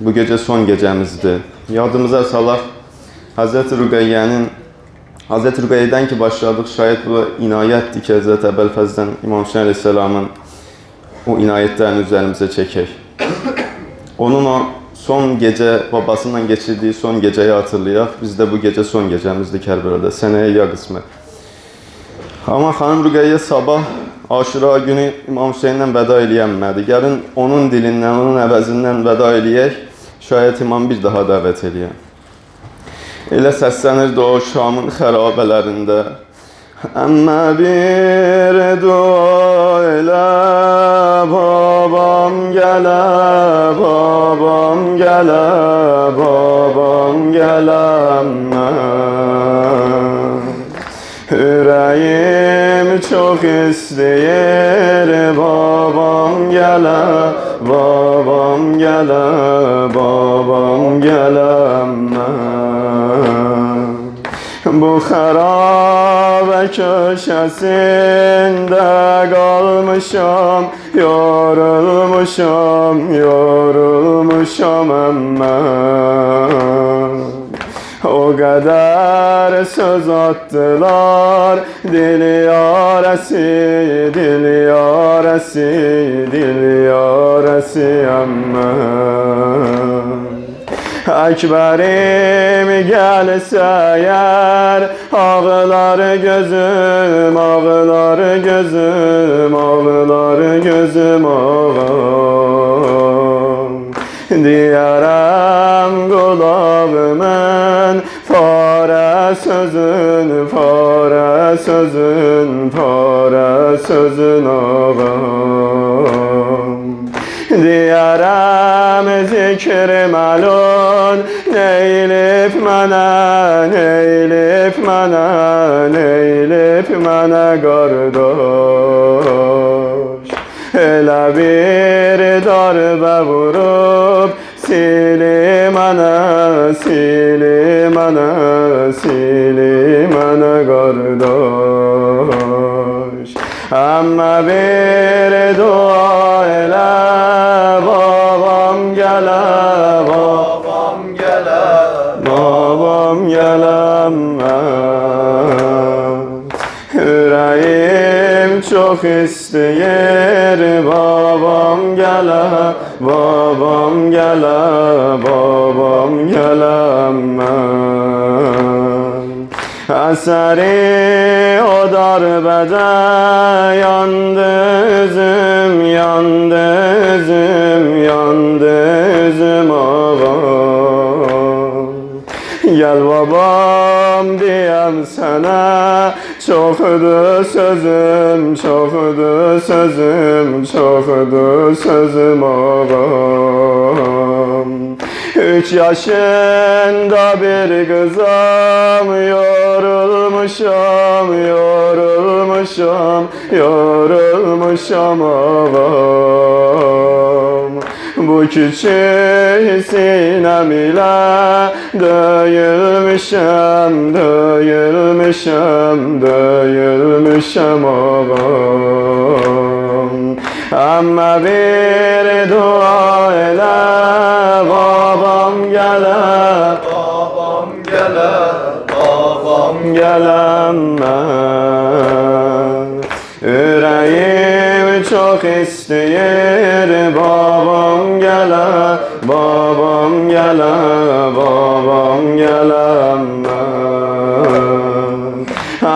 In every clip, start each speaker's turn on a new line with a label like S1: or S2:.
S1: Bu gece son gecemizdi. Yadımıza salaq Hz. Rüqəyyənin Hz. Rüqəyyədən ki başladık şayet bu inayətdir ki Hz. Əbəlfəzdən İmam Hüseyin Aleyhisselamın o inayetlerini üzerimize çekək. Onun o son gece babasından geçirdiği son geceyi hatırlayaq. Biz de bu gece son gecemizdi Kərbəlada. Seneye ya qismət. Amma xanım Rüqəyyə sabah Aşura günü İmam Hüseyndən vəda eləyənmədi. Gəlin onun dilindən, onun əvəzindən vəda eləyək. Şayət imam bir daha dəvət eləyək. Elə səslənirdi o Şamın xərabələrində. Əmmə bir dua elə babam gələ, babam gələ, babam gələ. Ürəyim çox istəyir babam gələ, babam gələ, gələmmə. Bu xərabə köşəsində qalmışam, yorulmuşam, yorulmuşam əmmə. O kadar söz attılar Dil yaresi, dil yaresi, dil yaresi emme Ekberim gelse eğer? Ağlar gözüm, ağlar gözüm, ağlar gözüm ağam. Diyarəm qulağımın Fara sözün, fara sözün, fara sözün ağam. Diyarəm zikr qardaş Elə bir darbə vurub Sili mənə, sili mənə, sili mənə qardaş Əmmə bir dua elə Babam gələ, babam gələ Babam gələmmə Ürəyim çox istəyir babam gələ, babam gələ, babam gələmmə. Əsəri o darbədə yandı üzüm, yandı üzüm, yandı üzüm ağam. Gel babam diyem sana Çokdu sözüm, çokdu sözüm, çokdu sözüm ağam Üç yaşında bir kızım Yorulmuşam, yorulmuşam, yorulmuşam ağam küçük sinem ile Döyülmüşem, döyülmüşem, döyülmüşem ağam Ama bir dua ile babam gele.
S2: Babam gele, babam
S1: gelemez. Yüreğim çok isteyir babam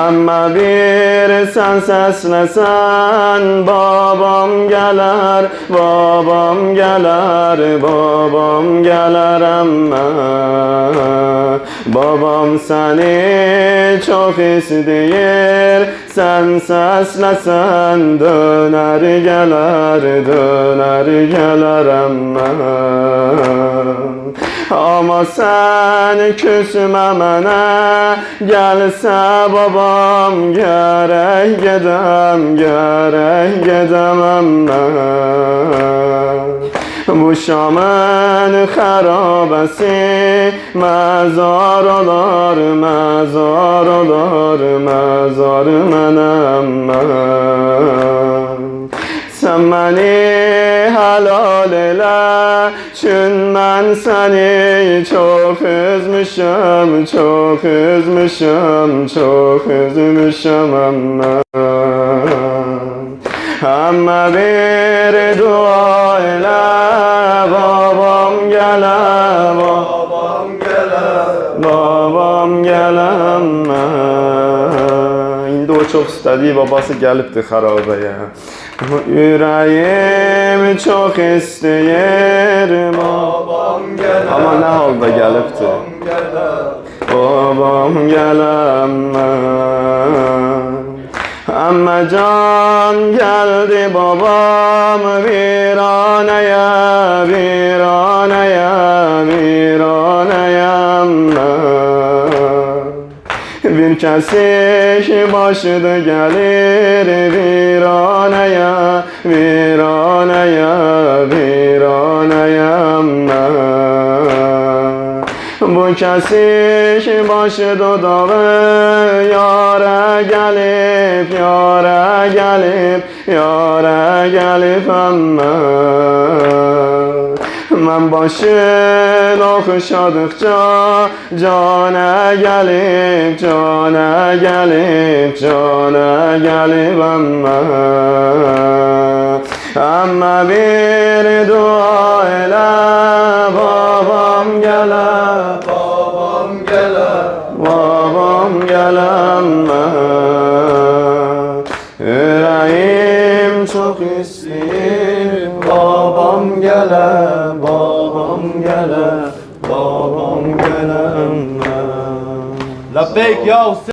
S1: Ama bir sen seslesen babam gelir babam gelir babam gelir ama. Babam seni çok isteyir Sen seslesen döner gelir Döner gelir ama Ama seni küsme mene Gelse babam gerek gedem Gerek gedemem ben bu شامن خرابسی مزار دار مزار دار مزار منم من سمنی حلال Çün ben seni çok üzmüşüm Çok üzmüşüm Çok üzmüşüm ama. Ama bir dua ile Babam gele
S2: Babam gele
S1: Babam geleme İndi o çox istədiyi babası gəlibdi xarabəyə Ürəyim çox istəyir
S2: Babam gele
S1: Amma nə halda gəlibdi
S2: Babam gele
S1: Babam gələmə Amma can gəldi babam viranəyə Başıdı gəlir viranəyə Viranəyə Viranəyəm mən Bu kəsik başı dodağı Yara gəlib, yara gəlib Yara gəlib əmmə Mən başın oxşadıqca Canə gəlib, canə gəlib Canə gəlib əmmə Əmmə bir dua elə Babam gələ
S2: Babam gele
S1: Babam gələmə Ürəyim çox istəyir Babam gələ, babam gələmə
S2: Labeyk ya Hüseyin